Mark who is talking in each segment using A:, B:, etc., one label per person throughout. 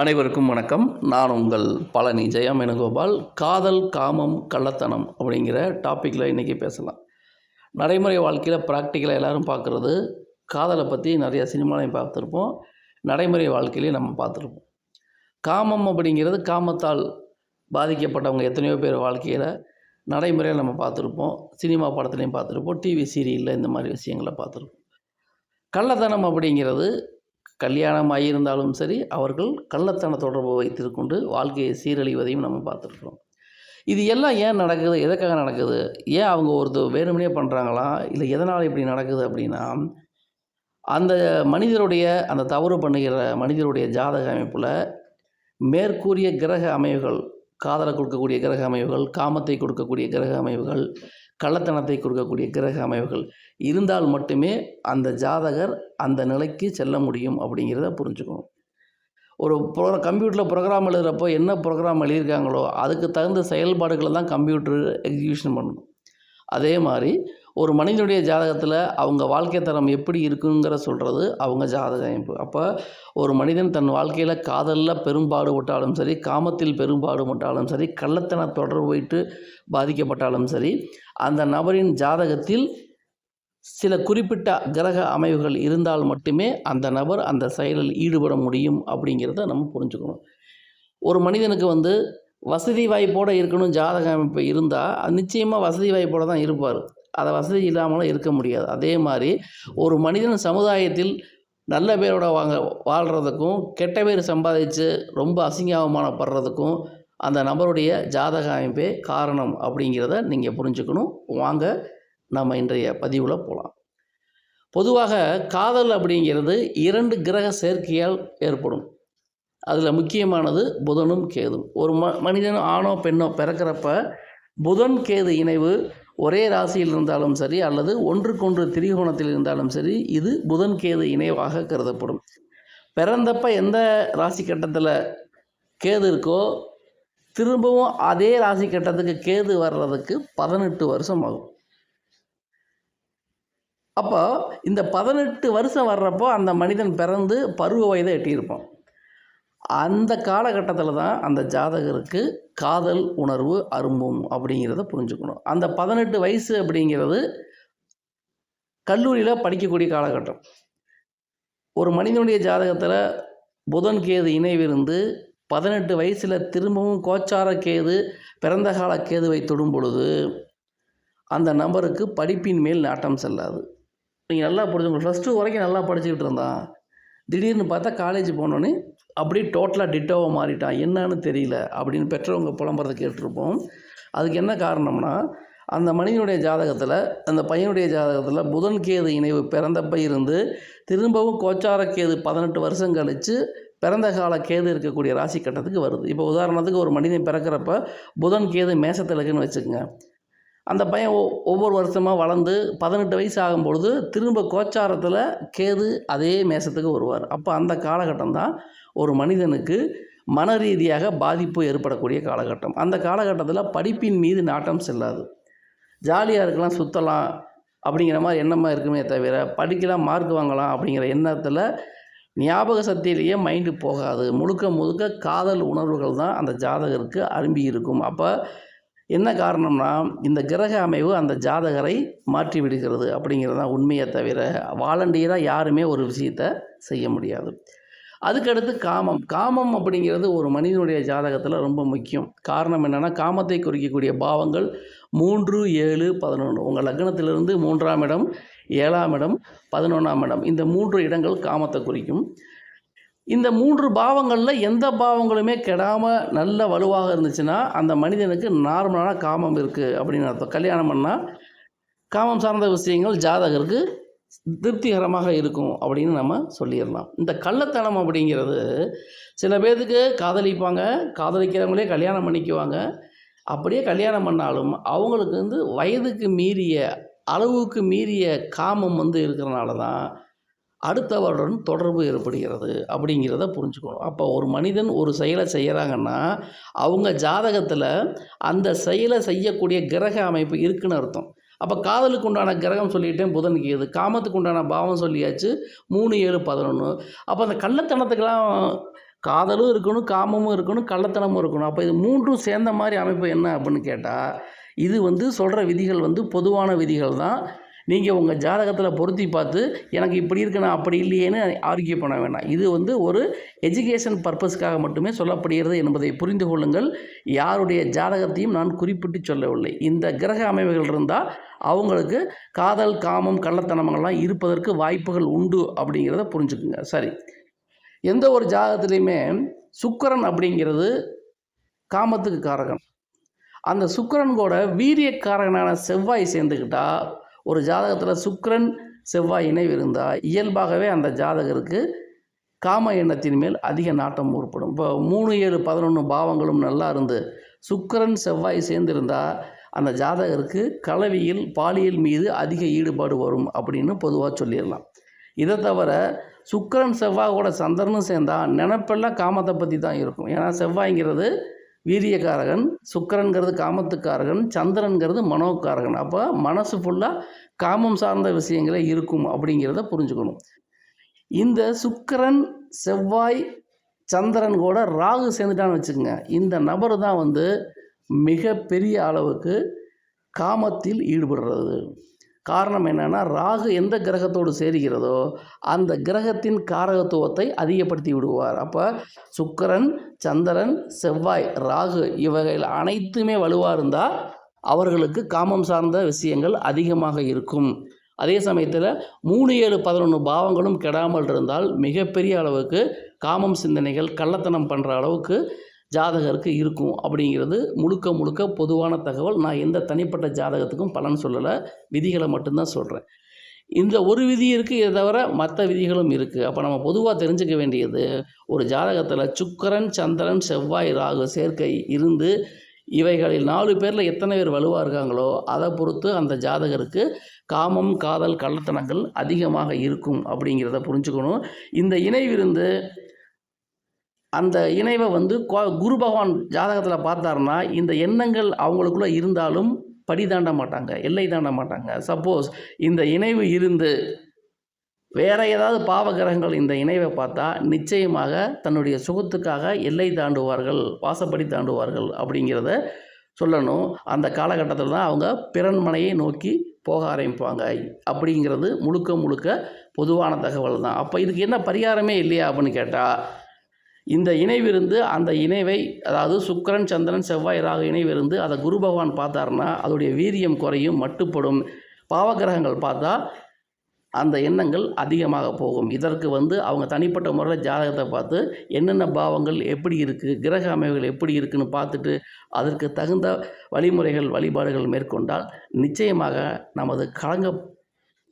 A: அனைவருக்கும் வணக்கம். நான் உங்கள் பழனி ஜெயம் வேணுகோபால் காதல் காமம் கள்ளத்தனம் அப்படிங்கிற டாப்பிக்கில் இன்றைக்கி பேசலாம். நடைமுறை வாழ்க்கையில் ப்ராக்டிக்கலாக எல்லோரும் பார்க்குறது காதலை பற்றி நிறைய சினிமாலையும் பார்த்துருப்போம். நடைமுறை வாழ்க்கையிலையும் நம்ம பார்த்துருப்போம். காமம் அப்படிங்கிறது காமத்தால் பாதிக்கப்பட்டவங்க எத்தனையோ பேர் வாழ்க்கையில் நடைமுறையில் நம்ம பார்த்துருப்போம். சினிமா படத்துலையும் பார்த்துருப்போம். டிவி சீரியலில் இந்த மாதிரி விஷயங்களை பார்த்துருப்போம். கள்ளத்தனம் அப்படிங்கிறது கல்யாணம் ஆகியிருந்தாலும் சரி அவர்கள் கள்ளத்தன தொடர்பு வைத்திருக்கொண்டு வாழ்க்கையை சீரழிவதையும் நம்ம பார்த்துருக்குறோம். இது எல்லாம் ஏன் நடக்குது? எதுக்காக நடக்குது? ஏன் அவங்க ஒருத்தர் வேணுமனே பண்ணுறாங்களா இல்லை எதனால் இப்படி நடக்குது அப்படின்னா அந்த மனிதருடைய அந்த தவறு பண்ணுகிற மனிதருடைய ஜாதக அமைப்பில் மேற்கூறிய கிரக அமைவுகள் காதலை கொடுக்கக்கூடிய கிரக அமைவுகள் காமத்தை கொடுக்கக்கூடிய கிரக அமைவுகள் கள்ளத்தனத்தை கொடுக்கக்கூடிய கிரக அமைவுகள் இருந்தால் மட்டுமே அந்த ஜாதகர் அந்த நிலைக்கு செல்ல முடியும் அப்படிங்கிறத புரிஞ்சுக்கணும். ஒரு ப்ரோ கம்ப்யூட்டரில் ப்ரோக்ராம் எழுதுகிறப்போ என்ன ப்ரோக்ராம் எழுதியிருக்காங்களோ அதுக்கு தகுந்த செயல்பாடுகளை தான் கம்ப்யூட்டர் எக்ஸிக்யூஷன் பண்ணணும். அதே மாதிரி ஒரு மனிதனுடைய ஜாதகத்தில் அவங்க வாழ்க்கை தரம் எப்படி இருக்குங்கிற சொல்கிறது அவங்க ஜாதக அமைப்பு அப்போ ஒரு மனிதன் தன் வாழ்க்கையில் காதலில் பெரும்பாடுபட்டாலும் சரி காமத்தில் பெரும்பாடுபட்டாலும் சரி கள்ளத்தன தொடர்பு வைத்து பாதிக்கப்பட்டாலும் சரி அந்த நபரின் ஜாதகத்தில் சில குறிப்பிட்ட கிரக அமைவுகள் இருந்தால் மட்டுமே அந்த நபர் அந்த செயலில் ஈடுபட முடியும் அப்படிங்கிறத நம்ம புரிஞ்சுக்கணும். ஒரு மனிதனுக்கு வந்து வசதி வாய்ப்போடு இருக்கணும் ஜாதக அமைப்பு இருந்தால் நிச்சயமாக வசதி வாய்ப்போடு தான் இருப்பார். அதை வசதி இல்லாமலும் இருக்க முடியாது. அதே மாதிரி ஒரு மனிதன் சமுதாயத்தில் நல்ல பேரோட வாங்க வாழ்கிறதுக்கும் கெட்ட பேர் சம்பாதிச்சு ரொம்ப அசிங்க அவமானப்படுறதுக்கும் அந்த நபருடைய ஜாதக அமைப்பே காரணம் அப்படிங்கிறத நீங்கள் புரிஞ்சுக்கணும். வாங்க நம்ம இன்றைய பதிவில் போகலாம் பொதுவாக காதல் அப்படிங்கிறது இரண்டு கிரக சேர்க்கையால் ஏற்படும். அதில் முக்கியமானது புதனும் கேதும். ஒரு ம மனிதன் ஆணோ பெண்ணோ பிறக்கிறப்ப புதன் கேது இணைவு ஒரே ராசியில் இருந்தாலும் சரி அல்லது ஒன்றுக்கொன்று திரிகோணத்தில் இருந்தாலும் சரி இது புதன் கேது இணைவாக கருதப்படும். பிறந்தப்ப எந்த ராசி கட்டத்தில் கேது இருக்கோ திரும்பவும் அதே ராசி கட்டத்துக்கு கேது வர்றதுக்கு பதினெட்டு வருஷம் ஆகும். அப்போ இந்த பதினெட்டு வருஷம் வர்றப்போ அந்த மனிதன் பிறந்து பருவ வயதை எட்டியிருப்பான். அந்த காலகட்டத்தில் தான் அந்த ஜாதகருக்கு காதல் உணர்வு அரும்பும் அப்படிங்கிறத புரிஞ்சுக்கணும். அந்த பதினெட்டு வயசு அப்படிங்கிறது கல்லூரியில் படிக்கக்கூடிய காலகட்டம். ஒரு மனிதனுடைய ஜாதகத்தில் புதன் கேது இணைவிருந்து பதினெட்டு வயசில் திரும்பவும் கோச்சார கேது பிறந்த கால கேதுவை தொடும் பொழுது அந்த நபருக்கு படிப்பின் மேல் நாட்டம் செல்லாது. நீங்கள் நல்லா புரிஞ்சுக்கணும். ப்ளஸ் டூ வரைக்கும் நல்லா படிச்சுக்கிட்டு இருந்தான். திடீர்னு பார்த்தா காலேஜ் போனோன்னே அப்படியே டோட்டலாக டிட்டோவாக மாறிட்டான் என்னன்னு தெரியல அப்படின்னு பெற்றவங்க புலம்புறதை கேட்டிருப்போம். அதுக்கு என்ன காரணம்னா அந்த மனிதனுடைய ஜாதகத்தில் அந்த பையனுடைய ஜாதகத்தில் புதன் கேது இணைவு பிறந்தப்ப இருந்து திரும்பவும் கோச்சார கேது பதினெட்டு வருஷம் கழித்து பிறந்த கால கேது இருக்கக்கூடிய ராசி கட்டத்துக்கு வருது. இப்போ உதாரணத்துக்கு ஒரு மனிதன் பிறக்கிறப்ப புதன் கேது மேசத்தில் இருக்குன்னு வச்சுக்கோங்க. அந்த பையன் ஒ ஒவ்வொரு வருஷமாக வளர்ந்து பதினெட்டு வயசு ஆகும்பொழுது திரும்ப கோச்சாரத்தில் கேது அதே மேசத்துக்கு வருவார். அப்போ அந்த காலகட்டம் தான் ஒரு மனிதனுக்கு மன ரீதியாக பாதிப்பு ஏற்படக்கூடிய காலகட்டம். அந்த காலகட்டத்தில் படிப்பின் மீது நாட்டம் செல்லாது. ஜாலியாக இருக்கலாம் சுற்றலாம் அப்படிங்கிற மாதிரி எண்ணமாக இருக்குமே தவிர படிக்கலாம் மார்க் வாங்கலாம் அப்படிங்கிற எண்ணத்தில் ஞாபக சக்தியிலேயே மைண்டு போகாது. முழுக்க முழுக்க காதல் உணர்வுகள் தான் அந்த ஜாதகருக்கு அரும்பி இருக்கும் அப்போ என்ன காரணம்னா இந்த கிரக அமைவு அந்த ஜாதகரை மாற்றி விடுகிறது அப்படிங்கிறது தான் உண்மையை தவிர வாலண்டியராக யாருமே ஒரு விஷயத்தை செய்ய முடியாது. அதுக்கடுத்து காமம். காமம் அப்படிங்கிறது ஒரு மனிதனுடைய ஜாதகத்தில் ரொம்ப முக்கியம். காரணம் என்னென்னா காமத்தை குறிக்கக்கூடிய பாவங்கள் மூன்று ஏழு பதினொன்று உங்கள் லக்னத்திலிருந்து மூன்றாம் இடம் ஏழாம் இடம் பதினொன்றாம் இடம். இந்த மூன்று இடங்கள் காமத்தை குறிக்கும். இந்த மூன்று பாவங்களில் எந்த பாவங்களுமே கெடாமல் நல்ல வலுவாக இருந்துச்சுன்னா அந்த மனிதனுக்கு நார்மலான காமம் இருக்குது அப்படின்னு அர்த்தம். கல்யாணம் பண்ணால் காமம் சார்ந்த விஷயங்கள் ஜாதகருக்கு திருப்திகரமாக இருக்கும் அப்படின்னு நம்ம சொல்லிடலாம். இந்த கள்ளத்தனம் அப்படிங்கிறது சில பேர்த்துக்கு காதலிப்பாங்க காதலிக்கிறவங்களே கல்யாணம் பண்ணிக்குவாங்க. அப்படியே கல்யாணம் பண்ணாலும் அவங்களுக்கு வந்து வயதுக்கு மீறிய அளவுக்கு மீறிய காமம் வந்து இருக்கிறனால தான் அடுத்தவருடன் தொடர்பு ஏற்படுகிறது அப்படிங்கிறத புரிஞ்சுக்கணும். அப்போ ஒரு மனிதன் ஒரு செயலை செய்கிறாங்கன்னா அவங்க ஜாதகத்தில் அந்த செயலை செய்யக்கூடிய கிரக அமைப்பு இருக்குன்னு அர்த்தம். அப்போ காதலுக்கு உண்டான கிரகம் சொல்லிட்டேன் புதன் கேது காமத்துக்கு உண்டான பாவம் சொல்லியாச்சு மூணு ஏழு பதினொன்று அப்போ அந்த கள்ளத்தனத்துக்கெல்லாம் காதலும் இருக்கணும் காமமும் இருக்கணும் கள்ளத்தனமும் இருக்கணும். அப்போ இது மூன்றும் சேர்ந்த மாதிரி அமைப்பு என்ன அப்படின்னு கேட்டால் இது வந்து சொல்கிற விதிகள் வந்து பொதுவான விதிகள் தான். நீங்கள் உங்கள் ஜாதகத்தில் பொருத்தி பார்த்து எனக்கு இப்படி இருக்கு நான் அப்படி இல்லையேன்னு ஆர்கியூ பண்ண வேண்டாம். இது வந்து ஒரு எஜுகேஷன் பர்பஸ்க்காக மட்டுமே சொல்லப்படுகிறது என்பதை புரிந்து கொள்ளுங்கள். யாருடைய ஜாதகத்தையும் நான் குறிப்பிட்டு சொல்லவில்லை. இந்த கிரக அமைவுகள் இருந்தால் அவங்களுக்கு காதல் காமம் கள்ளத்தனமெல்லாம் இருப்பதற்கு வாய்ப்புகள் உண்டு அப்படிங்கிறத புரிஞ்சுக்குங்க. சரி. எந்த ஒரு ஜாதகத்துலேயுமே சுக்கரன் அப்படிங்கிறது காமத்துக்கு காரகன். அந்த சுக்கரன் கூட வீரியக்காரகனான செவ்வாய் சேர்ந்துக்கிட்டால் ஒரு ஜாதகத்தில் சுக்கரன் செவ்வாய் இணைவு இருந்தால் இயல்பாகவே அந்த ஜாதகருக்கு காம எண்ணத்தின் மேல் அதிக நாட்டம் ஏற்படும். இப்போ மூணு ஏழு பதினொன்று பாவங்களும் நல்லா இருந்து சுக்கரன் செவ்வாய் சேர்ந்திருந்தால் அந்த ஜாதகருக்கு கலவியில் பாலியல் மீது அதிக ஈடுபாடு வரும் அப்படின்னு பொதுவாக சொல்லிடலாம். இதை தவிர சுக்கரன் செவ்வாய் கூட சந்திரனும் சேர்ந்தால் நினப்பெல்லாம் காமத்தை பற்றி தான் இருக்கும். ஏன்னா செவ்வாய்ங்கிறது வீரியக்காரகன் சுக்கிரன்கிறது காமத்துக்காரகன் சந்திரன்கிறது மனோக்காரகன். அப்போ மனசு ஃபுல்லாக காமம் சார்ந்த விஷயங்களே இருக்கும் அப்படிங்கிறத புரிஞ்சுக்கணும். இந்த சுக்கரன் செவ்வாய் சந்திரன் கூட ராகு சேர்ந்துட்டான்னு வச்சுக்கோங்க. இந்த நபர் தான் வந்து மிகப்பெரிய அளவுக்கு காமத்தில் ஈடுபடுறது. காரணம் என்னென்னா ராகு எந்த கிரகத்தோடு சேருகிறதோ அந்த கிரகத்தின் காரகத்துவத்தை அதிகப்படுத்தி விடுவார். அப்போ சுக்கரன் சந்திரன் செவ்வாய் ராகு இவைகள் அனைத்துமே வலுவாக இருந்தால் அவர்களுக்கு காமம் சார்ந்த விஷயங்கள் அதிகமாக இருக்கும். அதே சமயத்தில் மூணு ஏழு பதினொன்று பாவங்களும் கெடாமல் இருந்தால் மிகப்பெரிய அளவுக்கு காமம் சிந்தனைகள் கள்ளத்தனம் பண்ணுற அளவுக்கு ஜாதகருக்கு இருக்கும் அப்படிங்கிறது முழுக்க முழுக்க பொதுவான தகவல். நான் எந்த தனிப்பட்ட ஜாதகத்துக்கும் பலன் சொல்லலை. விதிகளை மட்டும்தான் சொல்கிறேன் இந்த ஒரு விதி இருக்குது இதை தவிர மற்ற விதிகளும் இருக்குது அப்போ நம்ம பொதுவாக தெரிஞ்சுக்க வேண்டியது ஒரு ஜாதகத்தில் சுக்கரன் சந்திரன் செவ்வாய் ராகு சேர்க்கை இருந்து இவைகளில் நாலு பேரில் எத்தனை பேர் வலுவாக இருக்காங்களோ அதை பொறுத்து அந்த ஜாதகருக்கு காமம் காதல் கள்ளத்தனங்கள் அதிகமாக இருக்கும் அப்படிங்கிறத புரிஞ்சுக்கணும். இந்த இணைவிருந்து அந்த இணைவை வந்து கோ- குரு பகவான் ஜாதகத்தில் பார்த்தாருன்னா இந்த எண்ணங்கள் அவங்களுக்குள்ள இருந்தாலும் படி தாண்ட மாட்டாங்க எல்லை தாண்ட மாட்டாங்க. சப்போஸ் இந்த இணைவு இருந்து வேற ஏதாவது பாவகிரகங்கள் இந்த இணைவை பார்த்தா நிச்சயமாக தன்னுடைய சுகத்துக்காக எல்லை தாண்டுவார்கள் வாசப்படி தாண்டுவார்கள் அப்படிங்கிறத சொல்லணும். அந்த காலகட்டத்தில் தான் அவங்க பிறன்மனையை நோக்கி போக ஆரம்பிப்பாங்க. அப்படிங்கிறது முழுக்க முழுக்க பொதுவான தகவல் தான் அப்போ இதுக்கு என்ன பரிகாரமே இல்லையா அப்படின்னு கேட்டால் இந்த இணைவிருந்து அந்த இணைவை அதாவது சுக்கரன் சந்திரன் செவ்வாய் ராகு இணைவிருந்து அதை குரு பகவான் பார்த்தாருன்னா அதோடைய வீரியம் குறையும் மட்டுப்படும். பாவகிரகங்கள் பார்த்தா அந்த எண்ணங்கள் அதிகமாக போகும். இதற்கு வந்து அவங்க தனிப்பட்ட முறையில் ஜாதகத்தை பார்த்து என்னென்ன பாவங்கள் எப்படி இருக்குது கிரக அமைவுகள் எப்படி இருக்குன்னு பார்த்துட்டு அதற்கு தகுந்த வழிமுறைகள் வழிபாடுகள் மேற்கொண்டால் நிச்சயமாக நமது களங்க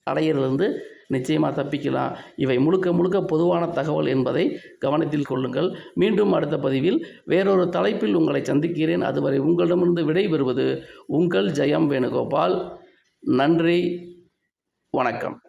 A: அடையிலிருந்து நிச்சயமாக தப்பிக்கலாம். இவை முழுக்க முழுக்க பொதுவான தகவல் என்பதை கவனத்தில் கொள்ளுங்கள். மீண்டும் அடுத்த பதிவில் வேறொரு தலைப்பில் உங்களை சந்திக்கிறேன். அதுவரை உங்களிடமிருந்து விடைபெறுவது உங்கள் ஜெயம் வேணுகோபால். நன்றி. வணக்கம்.